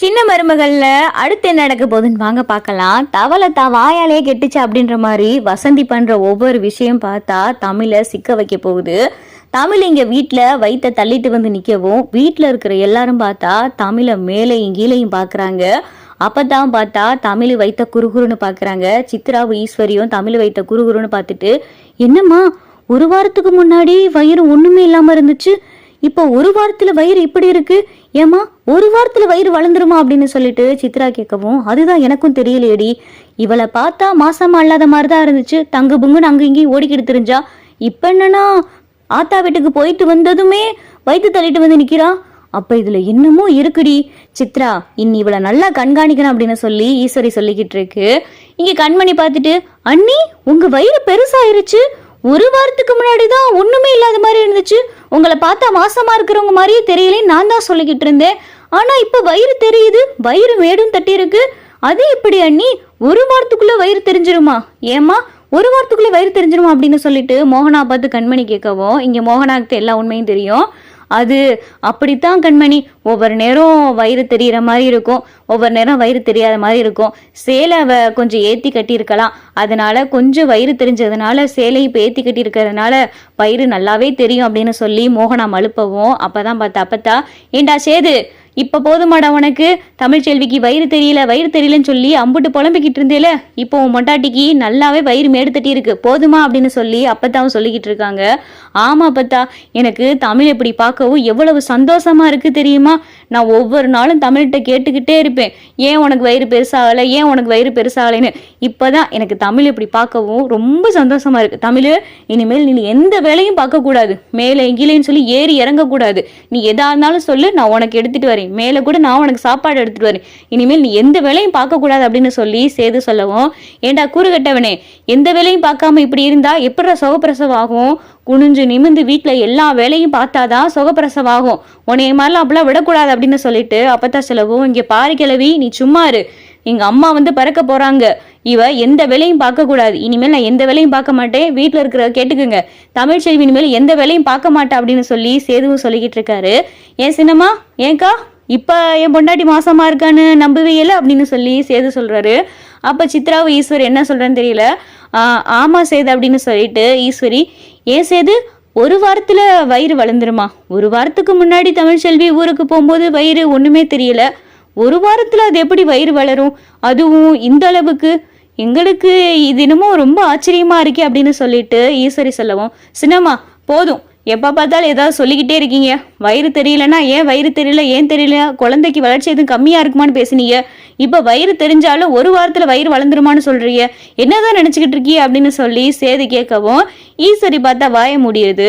சின்ன மருமகள்ல அடுத்து என்ன நடக்க போகுதுன்னு வாங்க பார்க்கலாம். தவளை தான் வாயாலே கெட்டுச்சு அப்படின்ற மாதிரி வசந்தி பண்ற ஒவ்வொரு விஷயம் பார்த்தா தமிழை சிக்க வைக்க போகுது. தமிழ் இங்க வீட்டில் வயித்தை தள்ளிட்டு வந்து நிற்கவும் வீட்டில் இருக்கிற எல்லாரும் பார்த்தா தமிழை மேலையும் கீழையும் பார்க்குறாங்க அப்பதான் பார்த்தா தமிழ் வைத்த குறுகுறுன்னு பார்க்குறாங்க சித்ராவும் ஈஸ்வரியும் தமிழ் வைத்த குறுகுறுன்னு பார்த்துட்டு என்னம்மா ஒரு வாரத்துக்கு முன்னாடி வயிறு ஒன்றுமே இல்லாமல் இருந்துச்சு. இப்போ ஒரு வாரத்துல வயிறு இப்படி இருக்கு? ஏமா ஒரு வாரத்துல வயிறு வளர்ந்துருமா அப்படின்னு சொல்லிட்டு சித்ரா கேட்கவும் அதுதான் எனக்கும் தெரியலையடி. இவளை பார்த்தா மாசமா இல்லாத மாதிரி தான் இருந்துச்சு. தங்கு புங்குன்னு அங்க இங்கேயும் ஓடிக்கிட்டு தெரிஞ்சா. இப்ப என்னன்னா ஆத்தா வீட்டுக்கு போயிட்டு வந்ததுமே வயிற்று தள்ளிட்டு வந்து நிக்கிறா? அப்ப இதுல என்னமோ இருக்குடி. சித்ரா இன்னி இவளை நல்லா கண்காணிக்கணும் அப்படின்னு சொல்லி ஈஸ்வரி சொல்லிக்கிட்டு இருக்கு. இங்க கண்மணி பார்த்துட்டு அண்ணி உங்க வயிறு பெருசாயிருச்சு. ஒரு வாரத்துக்கு முன்னாடி தான் ஒண்ணுமே இல்லாத இருந்துச்சு உங்களை பார்த்தா மாசமா இருக்கிறவங்க மாதிரியே தெரியல நான் தான் சொல்லிக்கிட்டு இருந்தேன். ஆனா இப்ப வயிறு தெரியுது. வயிறு மேடும் தட்டி இருக்கு அது எப்படி அண்ணி ஒரு வாரத்துக்குள்ள வயிறு தெரிஞ்சிருமா? ஏமா ஒரு வாரத்துக்குள்ள வயிறு தெரிஞ்சிருமா அப்படின்னு சொல்லிட்டு மோகனா பார்த்து கண்மணி கேட்கவும் இங்க மோகனாவுக்கு எல்லா உண்மையும் தெரியும். அது அப்படித்தான் கண்மணி. ஒவ்வொரு நேரம் வயிறு தெரியிற மாதிரி இருக்கும். ஒவ்வொரு நேரம் வயிறு தெரியாத மாதிரி இருக்கும். சேலை அவ கொஞ்சம் ஏற்றி கட்டியிருக்கலாம். அதனால கொஞ்சம் வயிறு தெரிஞ்சதுனால சேலை இப்போ ஏற்றி கட்டியிருக்கிறதுனால வயிறு நல்லாவே தெரியும் அப்படின்னு சொல்லி மோகனா மழுப்பவும் அப்பதான் பார்த்தா அப்பத்தா ஏண்டா சேது இப்போ போதுமாடா உனக்கு? தமிழ்ச்செல்விக்கு வயிறு தெரியல வயிறு தெரியலன்னு சொல்லி அம்புட்டு புலம்பிக்கிட்டு இருந்தேல. இப்போ உன் மொட்டாட்டிக்கு நல்லாவே வயிறு மேடு தட்டி இருக்கு. போதுமா அப்படின்னு சொல்லி அப்பத்தாவும் சொல்லிக்கிட்டு இருக்காங்க. ஆமா அப்பத்தா எனக்கு தமிழ் இப்படி பார்க்கவும் எவ்வளவு சந்தோஷமா இருக்கு தெரியுமா? நான் ஒவ்வொரு நாளும் தமிழ்கிட்ட கேட்டுக்கிட்டே இருப்பேன். ஏன் உனக்கு வயிறு பெருசாகலை? ஏன் உனக்கு வயிறு பெருசாகலைன்னு? இப்போதான் எனக்கு தமிழ் இப்படி பார்க்கவும் ரொம்ப சந்தோஷமாக இருக்குது தமிழ் இனிமேல் நீ எந்த வேலையும் பார்க்கக்கூடாது. மேலே எங்கிலேன்னு சொல்லி ஏறி இறங்கக்கூடாது. நீ எதா இருந்தாலும் சொல்லு நான் உனக்கு எடுத்துகிட்டு வரேன். மேலே கூட நான் உனக்கு சாப்பாடு எடுத்துகிட்டு வரேன். இனிமேல் நீ எந்த வேலையும் பார்க்கக்கூடாது அப்படின்னு சொல்லி சேது சொல்லவும் ஏண்டா கூறுகட்டவனே எந்த வேலையும் பார்க்காம இப்படி இருந்தால் எப்படா சுகப்பிரசவம் ஆகும்? குனிஞ்சு நிமிந்து வீட்டில் எல்லா வேலையும் பார்த்தாதான் சுகப்பிரசவம் உன்னை உன்னைய மாதிரிலாம் அப்படிலாம் விடக்கூடாது அப்படின்னு சொல்லிட்டு அப்பத்தா செலவும் இங்கே பாரு கிளவி நீ சும்மா இரு. எங்கள் அம்மா வந்து பறக்க போகிறாங்க இவ எந்த வேலையும் பார்க்கக்கூடாது இனிமேல் நான் எந்த வேலையும் பார்க்க மாட்டேன். வீட்டில் இருக்கிற கேட்டுக்குங்க. தமிழ் செல்வி இனிமேல் எந்த வேலையும் பார்க்க மாட்டேன் அப்படின்னு சொல்லி சேதுவும் சொல்லிக்கிட்டு இருக்காரு. ஏன் சின்னம்மா? ஏன்க்கா? இப்போ என் பொண்டாட்டி மாசமாக இருக்கான்னு நம்பவே இல்லை அப்படின்னு சொல்லி சேது சொல்கிறாரு அப்போ சித்ராவை ஈஸ்வரி என்ன சொல்கிறேன்னு தெரியல. ஆமாம் சேது அப்படின்னு சொல்லிட்டு ஈஸ்வரி ஏன் சேது ஒரு வாரத்தில் வயிறு வளர்ந்துருமா? ஒரு வாரத்துக்கு முன்னாடி தமிழ்ச்செல்வி ஊருக்கு போகும்போது வயிறு ஒன்றுமே தெரியல. ஒரு வாரத்தில் அது எப்படி வயிறு வளரும்? அதுவும் இந்த அளவுக்கு. எங்களுக்கு இது என்னமோ ரொம்ப ஆச்சரியமாக இருக்கே அப்படின்னு சொல்லிட்டு ஈஸ்வரி சொல்லவும் சின்னம்மா போதும். எப்போ பார்த்தாலும் ஏதாவது சொல்லிக்கிட்டே இருக்கீங்க. வயிறு தெரியலனா ஏன் வயிறு தெரியல ஏன் தெரியல? குழந்தைக்கு வளர்ச்சி எதுவும் கம்மியாக இருக்குமான்னு பேசுனீங்க. இப்போ வயிறு தெரிஞ்சாலும் ஒரு வாரத்தில் வயிறு வளர்ந்துருமான்னு சொல்கிறீங்க என்னதான் நினச்சிக்கிட்டு இருக்கீ அப்படின்னு சொல்லி சேது கேட்கவும் ஈஸ்வரி பார்த்தா வாய முடியுது